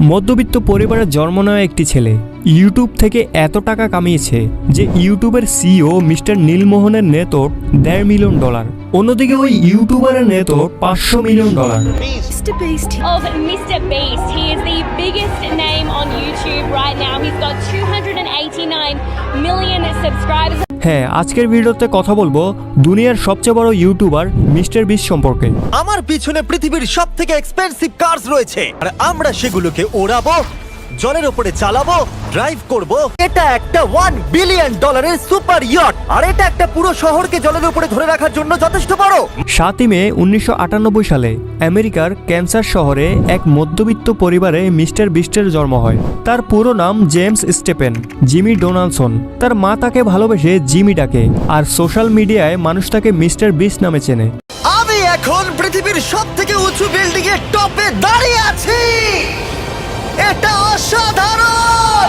মধ্যবিত্ত পরিবারে জন্ম নেওয়া একটি ছেলে ইউটিউব থেকে এত টাকা কামিয়েছে যে ইউটিউবের সিইও মিস্টার নীলমোহনের নেতর দেড় মিলিয়ন ডলার অন্যদিকে ওই ইউটিউবারের নেতর পাঁচশো million dollar Mr. Beast. of Mr. Beast. He is the biggest name on YouTube right now. He's got 289 million subscribers. হ্যাঁ আজকের ভিডিওতে কথা বলব দুনিয়ার সবচেয়ে বড় ইউটিউবার মিস্টার বিশ সম্পর্কে। আমার পিছনে পৃথিবীর সব থেকে এক্সপেন্সিভ কার্স রয়েছে। আর আমরা সেগুলোকে ওড়াবো জলের উপরে চালাবো ড্রাইভ করব। এটা একটা ওয়ান বিলিয়ন ডলারের সুপার ইয়ট আর এটা একটা পুরো শহরকে জলের উপরে ধরে রাখার জন্য যথেষ্ট বড়। সাতই মে উনিশশো আটানব্বই সালে আমেরিকার ক্যান্সার শহরে এক মধ্যবিত্ত পরিবারে মিস্টার বিস্টের জন্ম হয়। তার পুরো নাম জেমস স্টেপেন জিমি ডোনাল্ডসন তার মা তাকে ভালোবেসে জিমি ডাকে আর সোশ্যাল মিডিয়ায় মানুষ তাকে মিস্টার বিস্ট নামে চেনে। আমি এখন পৃথিবীর সব থেকে উঁচু বিল্ডিং এর টপে দাঁড়িয়ে আছি! এটা অসাধারণ!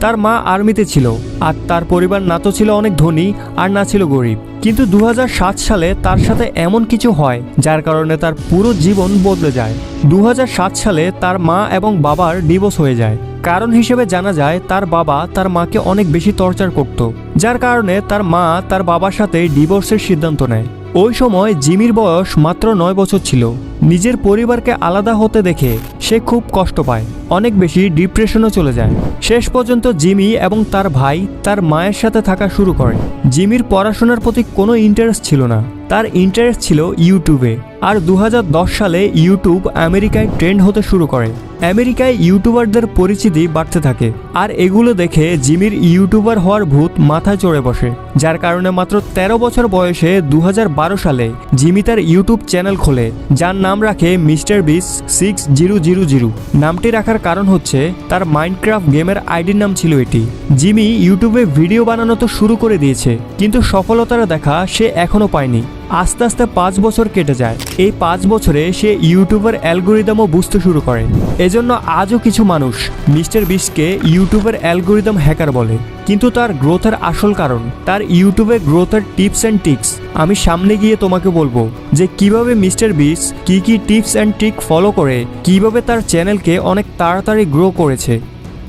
তার মা আর্মিতে ছিল, আর তার পরিবার না তো ছিল অনেক ধনী আর না ছিল গরিব। কিন্তু দু হাজার সাত সালে তার সাথে এমন কিছু হয়, যার কারণে তার পুরো জীবন বদলে যায়। দু হাজার সাত সালে তার মা এবং বাবার ডিভোর্স হয়ে যায়। কারণ হিসেবে জানা যায়, তার বাবা তার মাকে অনেক বেশি টর্চার করত, যার কারণে তার মা তার বাবার সাথে ডিভোর্সের সিদ্ধান্ত নেয়। ওই সময় জিমির বয়স মাত্র নয় বছর ছিল। নিজের পরিবারকে আলাদা হতে দেখে সে খুব কষ্ট পায়, অনেক বেশি ডিপ্রেশনও চলে যায়। শেষ পর্যন্ত জিমি এবং তার ভাই তার মায়ের সাথে থাকা শুরু করে। জিমির পড়াশোনার প্রতি কোনো ইন্টারেস্ট ছিল না। তার ইন্টারেস্ট ছিল ইউটিউবে আর দু হাজার দশ সালে ইউটিউব আমেরিকায় ট্রেন্ড হতে শুরু করে। আমেরিকায় ইউটিউবারদের পরিচিতি বাড়তে থাকে। আর এগুলো দেখে জিমির ইউটিউবার হওয়ার ভূত মাথায় চড়ে বসে। যার কারণে মাত্র ১৩ বছর বয়সে দু হাজার বারো সালে জিমি তার ইউটিউব চ্যানেল খোলে, যার নাম রাখে Mr Beast six zero zero zero. নামটি রাখার কারণ হচ্ছে তার মাইনক্রাফট গেমের আইডির নাম ছিল এটি। জিমি ইউটিউবে ভিডিও বানানো তো শুরু করে দিয়েছে, কিন্তু সফলতার দেখা সে এখনও পায়নি। আস্তে আস্তে পাঁচ বছর কেটে যায়। এই পাঁচ বছরে সে ইউটিউবের অ্যালগোরিদমও বুঝতে শুরু করে। এজন্য আজও কিছু মানুষ মিস্টার বিস্টকে ইউটিউবের অ্যালগোরিদম হ্যাকার বলে। কিন্তু তার গ্রোথের আসল কারণ, তার ইউটিউবে গ্রোথের টিপস অ্যান্ড টিক্স আমি সামনে গিয়ে তোমাকে বলব যে কীভাবে মিস্টার বিস কি কি টিপস অ্যান্ড ট্রিক ফলো করে, কীভাবে তার চ্যানেলকে অনেক তাড়াতাড়ি গ্রো করেছে।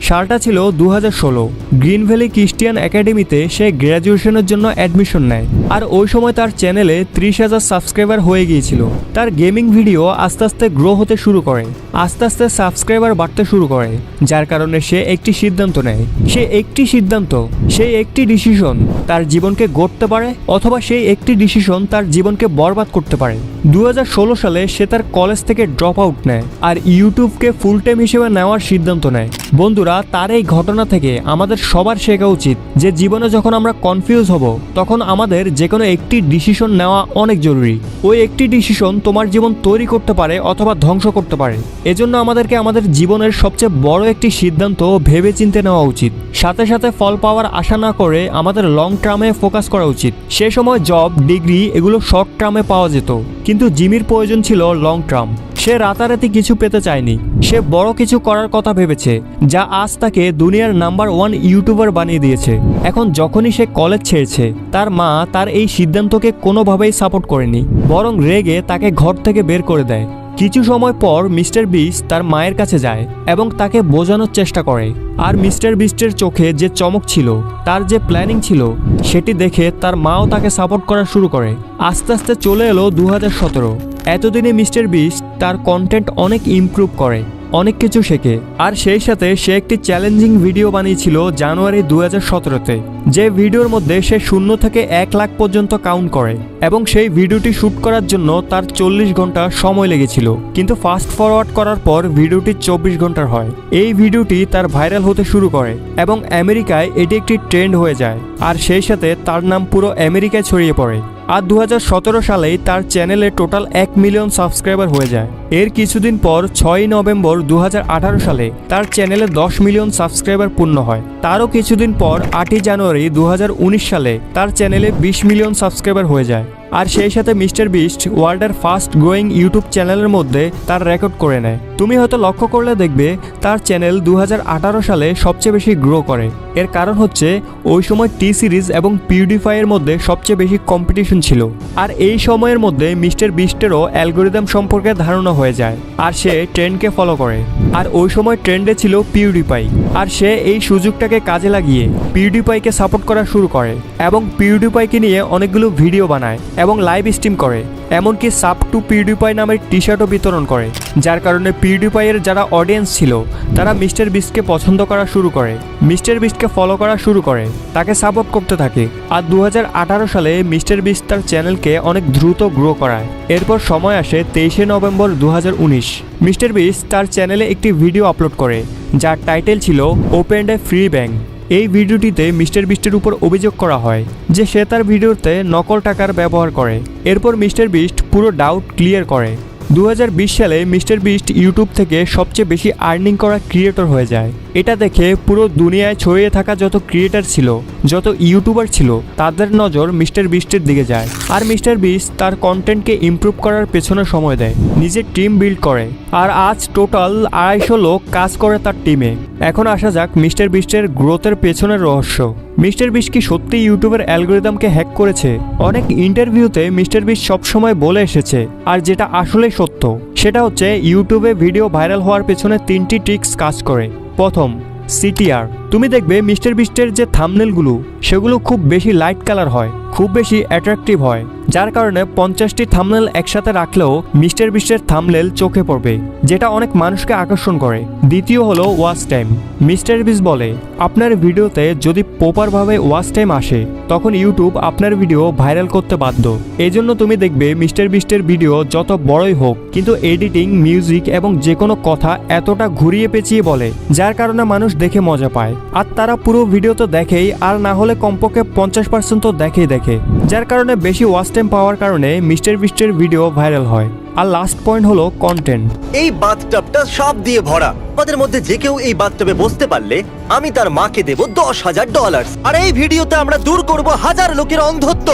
সালটা ছিল দু হাজার ষোলো। গ্রিন ভ্যালি ক্রিস্টিয়ান একাডেমিতে সে গ্র্যাজুয়েশনের জন্য অ্যাডমিশন নেয়। আর ওই সময় তার চ্যানেলে ত্রিশ হাজার সাবস্ক্রাইবার হয়ে গিয়েছিল। তার গেমিং ভিডিও আস্তে আস্তে গ্রো হতে শুরু করে, আস্তে আস্তে সাবস্ক্রাইবার বাড়তে শুরু করে, যার কারণে সে একটি সিদ্ধান্ত নেয়। সে একটি সিদ্ধান্ত সেই একটি ডিসিশন তার জীবনকে গড়তে পারে অথবা সেই একটি ডিসিশন তার জীবনকে বরবাদ করতে পারে। দু হাজার ষোলো সালে সে তার কলেজ থেকে ড্রপ আউট নেয় আর ইউটিউবকে ফুল টাইম হিসেবে নেওয়ার সিদ্ধান্ত নেয়। বন্ধুরা, তার এই ঘটনা থেকে আমাদের সবার শেখা উচিত যে জীবনে যখন আমরা কনফিউজ হব, তখন আমাদের যে কোনো একটি ডিসিশন নেওয়া অনেক জরুরি। ওই একটি ডিসিশন তোমার জীবন তৈরি করতে পারে অথবা ধ্বংস করতে পারে। এজন্য আমাদেরকে আমাদের জীবনের সবচেয়ে বড় একটি সিদ্ধান্ত ভেবে চিন্তে নেওয়া উচিত। সাথে সাথে ফল পাওয়ার আশা না করে আমাদের লং টার্মে ফোকাস করা উচিত। সে সময় জব ডিগ্রি এগুলো শর্ট টার্মে পাওয়া যেত। কিন্তু জিমির প্রয়োজন ছিল লং টার্ম সে রাতারাতি কিছু পেতে চায়নি। সে বড় কিছু করার কথা ভেবেছে, যা আজ তাকে দুনিয়ার নাম্বার ওয়ান ইউটিউবার বানিয়ে দিয়েছে। এখন যখনই সে কলেজ ছেড়েছে, তার মা তার এই সিদ্ধান্তকে কোনোভাবেই সাপোর্ট করেনি, বরং রেগে তাকে ঘর থেকে বের করে দেয়। কিছু সময় পর মিস্টার বিস তার মায়ের কাছে যায় এবং তাকে বোঝানোর চেষ্টা করে। আর মিস্টার বিস্টের চোখে যে চমক ছিল, তার যে প্ল্যানিং ছিল, সেটি দেখে তার মাও তাকে সাপোর্ট করা শুরু করে। আস্তে আস্তে চলে এলো দু হাজার সতেরো। এতদিনে মিস্টার বিস্ট তার কন্টেন্ট অনেক ইমপ্রুভ করে। অনেক কিছু শেখে। আর সেই সাথে সে একটি চ্যালেঞ্জিং ভিডিও বানিয়েছিল জানুয়ারি দু হাজার যে ভিডিওর মধ্যে সে শূন্য থেকে এক লাখ পর্যন্ত কাউন্ট করে এবং সেই ভিডিওটি শ্যুট করার জন্য তার চল্লিশ ঘণ্টা সময় লেগেছিল। কিন্তু ফাস্ট ফরওয়ার্ড করার পর ভিডিওটি চব্বিশ ঘণ্টার হয়। এই ভিডিওটি তার ভাইরাল হতে শুরু করে এবং আমেরিকায় এটি একটি ট্রেন্ড হয়ে যায়। আর সেই সাথে তার নাম পুরো আমেরিকায় ছড়িয়ে পড়ে। আর দু হাজার সতেরো সালেই তার চ্যানেলে টোটাল এক মিলিয়ন সাবস্ক্রাইবার হয়ে যায়। এর কিছুদিন পর ছয়ই নভেম্বর দু হাজার আঠারো সালে তার চ্যানেলে দশ মিলিয়ন সাবস্ক্রাইবার পূর্ণ হয়। তারও কিছুদিন পর আটই জানুয়ারি দু হাজার উনিশ সালে তার চ্যানেলে বিশ মিলিয়ন সাবস্ক্রাইবার হয়ে যায়। আর সেই সাথে মিস্টার বিস্ট ওয়ার্ল্ডের ফাস্ট গ্রোয়িং ইউটিউব চ্যানেলের মধ্যে তার রেকর্ড করে নেয়। তুমি হয়তো লক্ষ্য করলে দেখবে, তার চ্যানেল দু হাজার আঠারো সালে সবচেয়ে বেশি গ্রো করে। এর কারণ হচ্ছে, ওই সময় টি সিরিজ এবং পিউডিফাইয়ের মধ্যে সবচেয়ে বেশি কম্পিটিশন ছিল। আর এই সময়ের মধ্যে মিস্টার বিস্টেরও অ্যালগোরিদম সম্পর্কে ধারণা হয়ে যায়। আর সে ট্রেন্ডকে ফলো করে। আর ওই সময় ট্রেন্ডে ছিল পিউডিপাই আর সে এই সুযোগটাকে কাজে লাগিয়ে পিউডিপাইকে সাপোর্ট করা শুরু করে এবং পিউডিপাইকে নিয়ে অনেকগুলো ভিডিও বানায়। এবং লাইভ স্ট্রিম করে, এমনকি সাব টু পিউডিপাই নামের টি শার্টও বিতরণ করে। যার কারণে পিউডিপাইয়ের যারা অডিয়েন্স ছিল, তারা মিস্টার বিস্টকে পছন্দ করা শুরু করে। মিস্টার বিস্টকে ফলো করা শুরু করে, তাকে সাপোর্ট করতে থাকে। আর দু হাজার আঠারো সালে মিস্টার বিস্ট তার চ্যানেলকে অনেক দ্রুত গ্রো করায়। এরপর সময় আসে তেইশে নভেম্বর দু হাজার উনিশ। মিস্টার বিস্ট তার চ্যানেলে একটি ভিডিও আপলোড করে, যার টাইটেল ছিল ওপেন এ ফ্রি ব্যাংক এই ভিডিওটিতে মিস্টার বিস্টের উপর অভিযোগ করা হয় যে সে তার ভিডিওতে নকল টাকার ব্যবহার করে। এরপর মিস্টার বিস্ট পুরো ডাউট ক্লিয়ার করে। দু হাজার বিশ সালে মিস্টার বিস্ট ইউটিউব থেকে সবচেয়ে বেশি আর্নিং করা ক্রিয়েটর হয়ে যায়। এটা দেখে পুরো দুনিয়ায় ছড়িয়ে থাকা যত ক্রিয়েটার ছিল, যত ইউটিউবার ছিল, তাদের নজর মিস্টার বিস্টের দিকে যায়। আর মিস্টার বিস্ট তার কন্টেন্টকে ইমপ্রুভ করার পেছনে সময় দেয়, নিজের টিম বিল্ড করে। আর আজ টোটাল আড়াইশো লোক কাজ করে তার টিমে এখন আসা যাক মিস্টার বিস্টের গ্রোথের পেছনের রহস্য। মিস্টার বিস্ট কি সত্যি ইউটিউবের অ্যালগোরিদমকে হ্যাক করেছে? অনেক ইন্টারভিউতে মিস্টার বিস্ট সবসময় বলে এসেছে, আর যেটা আসলে সত্য, সেটা হচ্ছে ইউটিউবে ভিডিও ভাইরাল হওয়ার পেছনে তিনটি ট্রিক্স কাজ করে। প্রথম সিটিআর তুমি দেখবে মিস্টার বিস্টের যে থামনেলগুলো সেগুলো খুব বেশি লাইট কালার হয়। খুব বেশি অ্যাট্রাকটিভ হয়, যার কারণে পঞ্চাশটি থামনেল একসাথে রাখলেও মিস্টার বিস্টের থামনেল চোখে পড়বে, যেটা অনেক মানুষকে আকর্ষণ করে। দ্বিতীয় হলো ওয়াচ টাইম মিস্টার বিস বলে, আপনার ভিডিওতে যদি প্রপারভাবে ওয়াচ টাইম আসে, তখন ইউটিউব আপনার ভিডিও ভাইরাল করতে বাধ্য। এই জন্য তুমি দেখবে মিস্টার বিস্টের ভিডিও যত বড়ই হোক, কিন্তু এডিটিং মিউজিক এবং যে কোনো কথা এতটা ঘুরিয়ে পেঁচিয়ে বলে, যার কারণে মানুষ দেখে মজা পায়। আর তারা পুরো ভিডিও তো দেখেই, আর না হলে কমপক্ষে পঞ্চাশ পার্সেন্ট তো দেখেই দেখে। যার কারণে বেশি ওয়াচ টাইম পাওয়ার কারণে মিস্টার বিস্টের ভিডিও ভাইরাল হয়। আর লাস্ট পয়েন্ট হলো কন্টেন্ট এই বাথটাবটা সব দিয়ে ভরা। আমাদের মধ্যে যে কেউ এই বাথটাবে বসতে পারলে আমি তার মাকে দেব দশ হাজার ডলার আর এই ভিডিওতে আমরা দূর করব হাজার লোকের অন্ধত্ব।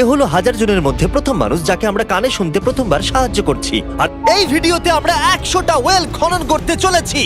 এ হলো হাজার জনের মধ্যে প্রথম মানুষ যাকে আমরা কানে শুনতে প্রথমবার সাহায্য করছি। আর এই ভিডিওতে আমরা একশোটা ওয়েল খনন করতে চলেছি।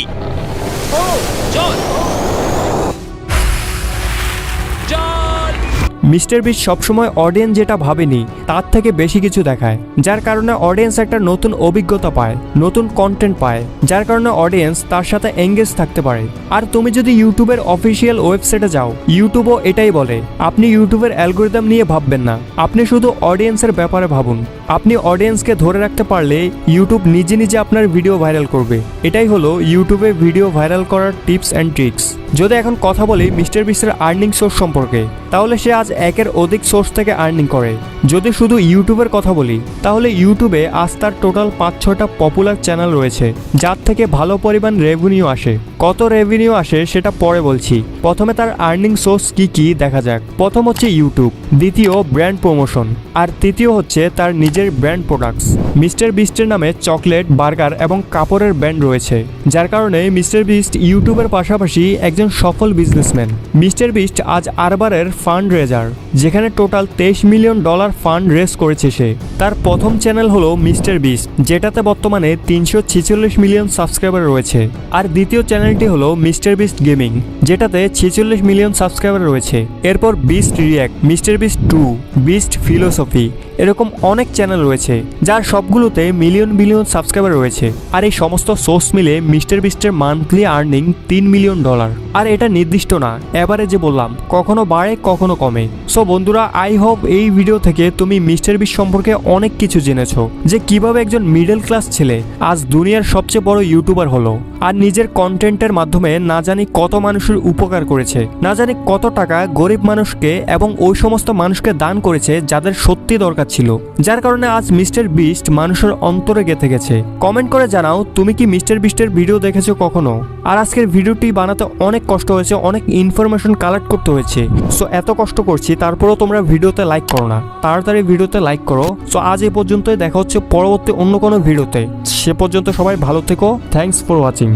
মিস্টার বিস সবসময় অডিয়েন্স যেটা ভাবেনি, তার থেকে বেশি কিছু দেখায়, যার কারণে অডিয়েন্স একটা নতুন অভিজ্ঞতা পায়, নতুন কন্টেন্ট পায়, যার কারণে অডিয়েন্স তার সাথে এঙ্গেজ থাকতে পারে। আর তুমি যদি ইউটিউবের অফিসিয়াল ওয়েবসাইটে যাও, ইউটিউবও এটাই বলে, আপনি ইউটিউবের অ্যালগোরিদম নিয়ে ভাববেন না, আপনি শুধু অডিয়েন্সের ব্যাপারে ভাবুন। আপনি অডিয়েন্সকে ধরে রাখতে পারলে ইউটিউব নিজে নিজে আপনার ভিডিও ভাইরাল করবে। এটাই হলো ইউটিউবে ভিডিও ভাইরাল করার টিপস অ্যান্ড ট্রিক্স যদি এখন কথা বলি মিস্টার বিস্টের আর্নিং সোর্স সম্পর্কে, তাহলে সে আজ একের অধিক সোর্স থেকে আর্নিং করে। যদি শুধু ইউটিউবের কথা বলি, তাহলে ইউটিউবে আজ তার টোটাল পাঁচ ছটা পপুলার চ্যানেল রয়েছে, যার থেকে ভালো পরিমাণ রেভিনিউ আসে। কত রেভিনিউ আসে সেটা পরে বলছি। প্রথমে তার আর্নিং সোর্স কি কি দেখা যাক। প্রথম হচ্ছে ইউটিউব দ্বিতীয় ব্র্যান্ড প্রমোশন আর তৃতীয় হচ্ছে তার নিজের ব্র্যান্ড প্রোডাক্টস। মিস্টার বিস্টের নামে চকলেট, বার্গার এবং কাপড়ের ব্র্যান্ড রয়েছে। যার কারণে মিস্টার বিস্ট ইউটিউবের পাশাপাশি একজন সফল বিজনেসম্যান। মিস্টার বিস্ট আজ আরবারের ফান্ড রেজার যেখানে টোটাল তেইশ মিলিয়ন ডলার ফান্ড রেস করেছে সে। তার প্রথম চ্যানেল হলো মিস্টার বিস্ট, যেটাতে বর্তমানে তিনশো ছেচল্লিশ মিলিয়ন সাবস্ক্রাইবার রয়েছে। আর দ্বিতীয় চ্যানেলটি হলো মিস্টার বিস্ট গেমিং, যেটাতে ছেচল্লিশ মিলিয়ন সাবস্ক্রাইবার রয়েছে। এরপর Beast react Mr Beast two, Beast philosophy, এরকম অনেক চ্যানেল রয়েছে, যার সবগুলোতে মিলিয়ন মিলিয়ন সাবস্ক্রাইবার রয়েছে। আর এই সমস্ত সোর্স মিলে মিস্টার বিস্টের মান্থলি আর্নিং তিন মিলিয়ন ডলার আর এটা নির্দিষ্ট না এবারে যে বললাম, কখনো বাড়ে, কখনো কমে। সো বন্ধুরা আই হোপ এই ভিডিও থেকে তুমি মিস্টার বিস্ট সম্পর্কে অনেক কিছু জেনেছো, যে কীভাবে একজন মিডল ক্লাস ছেলে আজ দুনিয়ার সবচেয়ে বড় ইউটিউবার হলো। আর নিজের কন্টেন্টের মাধ্যমে না জানি কত মানুষের উপকার করেছে, না জানি কত টাকা গরিব মানুষকে এবং ওই সমস্ত মানুষকে দান করেছে যাদের সত্যি দরকার ছিল। যার কারণে আজ মিস্টার বিস্ট মানুষের অন্তরে গেঁথে গেছে। কমেন্ট করে জানাও, তুমি কি মিস্টার বিস্টের ভিডিও দেখেছ কখনো? আর আজকের ভিডিওটি বানাতে অনেক কষ্ট হয়েছে, অনেক ইনফরমেশন কালেক্ট করতে হয়েছে। সো এত কষ্ট করছি, তারপরেও তোমরা ভিডিওতে লাইক করো না। তাড়াতাড়ি ভিডিওতে লাইক করো। সো আজ এই পর্যন্তই, দেখা হচ্ছে পরবর্তী অন্য কোনো ভিডিওতে। সে পর্যন্ত সবাই ভালো থেকো। Thanks for watching